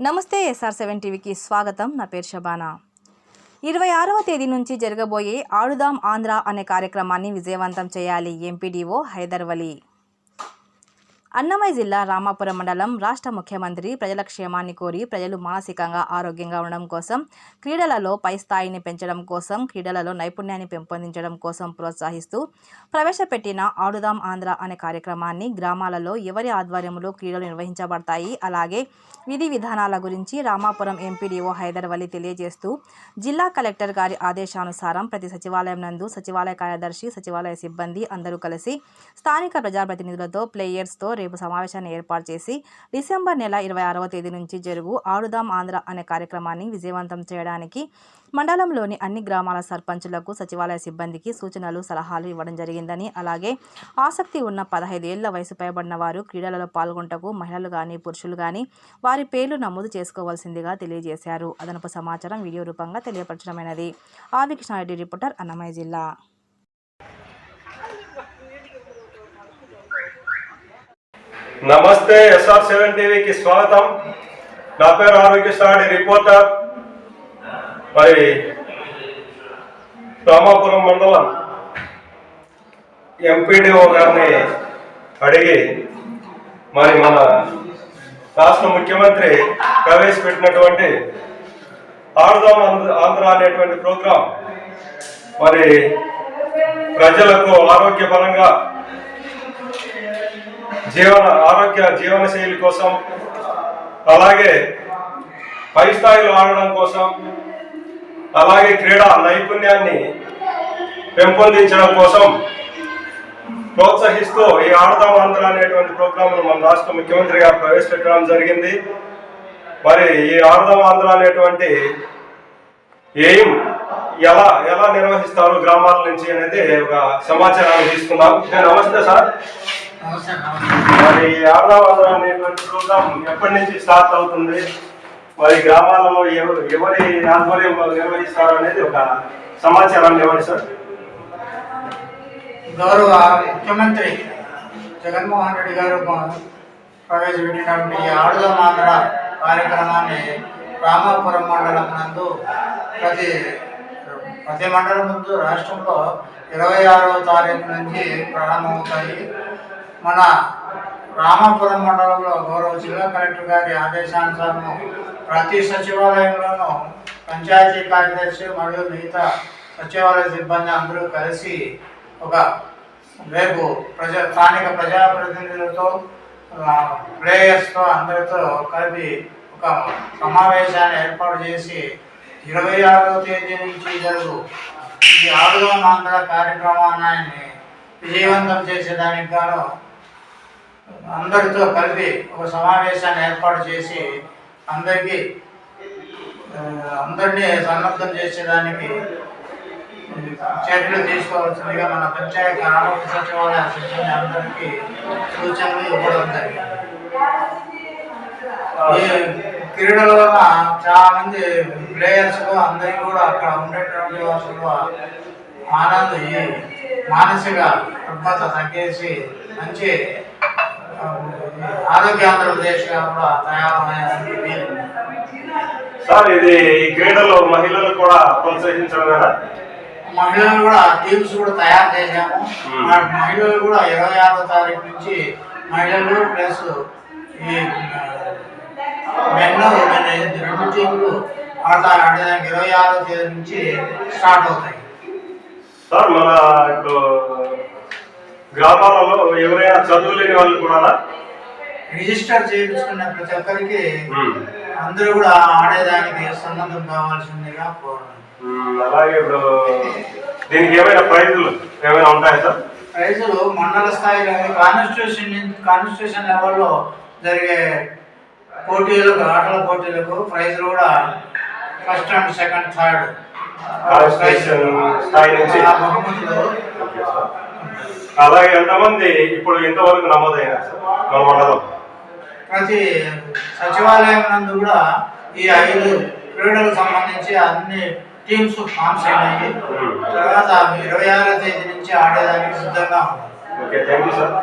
నమస్తే SR seven టీవీకి స్వాగతం. నా పేరు షబానా ఇరవై ఆరవ తేదీ నుంచి జరగబోయే ఆడుదాం ఆంధ్ర అనే కార్యక్రమాన్ని విజయవంతం చేయాలి ఎంపీడీఓ హైదర్వలి అన్నమయ్య జిల్లా రామాపురం మండలం రాష్ట్ర ముఖ్యమంత్రి ప్రజల క్షేమాన్ని కోరి ప్రజలు మానసికంగా ఆరోగ్యంగా ఉండడం కోసం క్రీడలలో పై స్థాయిని పెంచడం కోసం క్రీడలలో నైపుణ్యాన్ని పెంపొందించడం కోసం ప్రోత్సహిస్తూ ప్రవేశపెట్టిన ఆడుదాం ఆంధ్ర అనే కార్యక్రమాన్ని గ్రామాలలో ఎవరి ఆధ్వర్యంలో క్రీడలు నిర్వహించబడతాయి అలాగే విధి విధానాల గురించి రామాపురం ఎంపీడీఓ హైదర్ వలి తెలియజేస్తూ జిల్లా కలెక్టర్ గారి ఆదేశానుసారం ప్రతి సచివాలయం నందు సచివాలయ కార్యదర్శి సచివాలయ సిబ్బంది అందరూ కలిసి స్థానిక ప్రజాప్రతినిధులతో ప్లేయర్స్తో రేపు సమావేశాన్ని ఏర్పాటు చేసి డిసెంబర్ నెల ఇరవై ఆరవ తేదీ నుంచి జరుగు ఆడుదాం ఆంధ్ర అనే కార్యక్రమాన్ని విజయవంతం చేయడానికి మండలంలోని అన్ని గ్రామాల సర్పంచులకు సచివాలయ సిబ్బందికి సూచనలు సలహాలు ఇవ్వడం జరిగిందని అలాగే ఆసక్తి ఉన్న పదహైదేళ్ళ వయసు పైబడిన వారు క్రీడలలో పాల్గొంటకు మహిళలు కానీ పురుషులు కానీ వారి పేర్లు నమోదు చేసుకోవాల్సిందిగా తెలియజేశారు. అదనపు సమాచారం వీడియో రూపంగా తెలియపరచడమైనది. ఆది కృష్ణారెడ్డి రిపోర్టర్ అన్నమయ్య జిల్లా. నమస్తే ఎస్ఆర్ సెవెన్ టీవీకి స్వాగతం. నా పేరు ఆరోగ్య సాడి రిపోర్టర్. మరి రామాపురం మండలం ఎంపీడీఓ గారిని అడిగి మరి మన రాష్ట్ర ముఖ్యమంత్రి ప్రవేశపెట్టినటువంటి ఆడదాం ఆంధ్ర- ఆంధ్ర అనేటువంటి ప్రోగ్రాం మరి ప్రజలకు ఆరోగ్యపరంగా జీవన ఆరోగ్య జీవన శైలి కోసం అలాగే పై స్థాయిలో ఆడడం కోసం అలాగే క్రీడా నైపుణ్యాన్ని పెంపొందించడం కోసం ప్రోత్సహిస్తూ ఈ ఆడదాం ఆంధ్ర అనేటువంటి ప్రోగ్రాంను మన రాష్ట్ర ముఖ్యమంత్రి గారు ప్రవేశపెట్టడం జరిగింది. మరి ఈ ఆడదాం ఆంధ్ర అనేటువంటి ఎయిమ్ ఎలా ఎలా నిర్వహిస్తారు గ్రామాల నుంచి అనేది ఒక సమాచారాన్ని తీసుకుందాం. నమస్తే సార్. మరి ఆడవాళ్ళ అనేటువంటి ప్రోగ్రాం ఎప్పటి నుంచి స్టార్ట్ అవుతుంది? మరి గ్రామాలలో ఎవరు ఎవరి ఆధ్వర్యంలో నిర్వహిస్తారు అనేది ఒక సమాచారాన్ని ఇవ్వండి సార్. గౌరవ ముఖ్యమంత్రి జగన్మోహన్ రెడ్డి గారు ప్రవేశపెట్టినటువంటి ఈ ఆడుదాం ఆంధ్ర కార్యక్రమాన్ని రామాపురం మండలం నందు ప్రతి ప్రతి మండలం ముందు రాష్ట్రంలో ఇరవై ఆరవ తారీఖు నుంచి ప్రారంభమవుతాయి. మన రామాపురం మండలంలో గౌరవ జిల్లా కలెక్టర్ గారి ఆదేశానుసారము ప్రతి సచివాలయంలోనూ పంచాయతీ కార్యదర్శి మరియు మిగతా సచివాలయ సిబ్బంది అందరూ కలిసి ఒక రేపు ప్రజా స్థానిక ప్రజాప్రతినిధులతో ప్లేయర్స్తో అందరితో కలిపి ఒక సమావేశాన్ని ఏర్పాటు చేసి ఇరవై ఆరవ తేదీ నుంచి జరుగు ఈ ఆడుదాం ఆంధ్ర కార్యక్రమాన్ని విజయవంతం చేసేదానికి గాను అందరితో కలిపి ఒక సమావేశాన్ని ఏర్పాటు చేసి అందరికీ అందరినీ సన్నద్ధం చేసేదానికి చర్యలు తీసుకోవాల్సిందిగా మన పంచాయతీ ఆరోగ్య సచివాలయ సిబ్బంది అందరికీ సూచనలు ఇవ్వడం జరిగింది. ఈ క్రీడల వల్ల చాలా మంది ప్లేయర్స్ అందరికీ కూడా అక్కడ ఉండేటువంటి వాళ్ళు ఆనంద మానసిక రుగ్మత తగ్గేసి మంచి ఆరోగ్య కూడా సార్ ఇది ఈ క్రీడలో మహిళలు కూడా ప్రోత్సహించడం కదా? మహిళలు కూడా టీమ్స్ కూడా తయారు చేశాము. మహిళలు కూడా ఇరవై ఆరో తారీఖు నుంచి మహిళలు ప్లస్ ఈ మెన్ ఉమెన్ రెండు టీంలు ఆడతారు ఆడడానికి ఇరవై ఆరో తేదీ నుంచి స్టార్ట్ అవుతాయి. సార్ మన ఇప్పుడు గ్రామాలలో ఎవరైనా చదువు లేని వాళ్ళు కూడా రిజిస్టర్ చేయించుకున్న ప్రతి ఒక్కరికి. అందరూ కూడా ఆడేదానికి సన్నద్ధం కావాల్సిందిగా అలాగే ఇప్పుడు దీనికి ఏమైనా ప్రైజులు ఏమైనా ఉంటాయా సార్? ప్రైజులు మండల స్థాయిలో కాన్స్టిట్యూషన్ కాన్స్టిట్యూషన్ లెవెల్లో జరిగే పోటీలకు ఆటల పోటీలకు ప్రైజులు కూడా ఫస్ట్ అండ్ సెకండ్ థర్డ్ స్థాయి నుంచి. అలాగే ఎంతమంది ఇప్పుడు ఇంతవరకు నమోదైనారు సార్? మన మండలం. ప్రతి సచివాలయం నందు కూడా ఈ ఐదు క్రీడలకు సంబంధించి అన్ని టీమ్స్ ఫామ్స్ అయినాయి తర్వాత ఇరవై ఆరో తేదీ నుంచి ఆడేదానికి సిద్ధంగా ఉన్నాయి ఓకే థ్యాంక్ యూ సార్.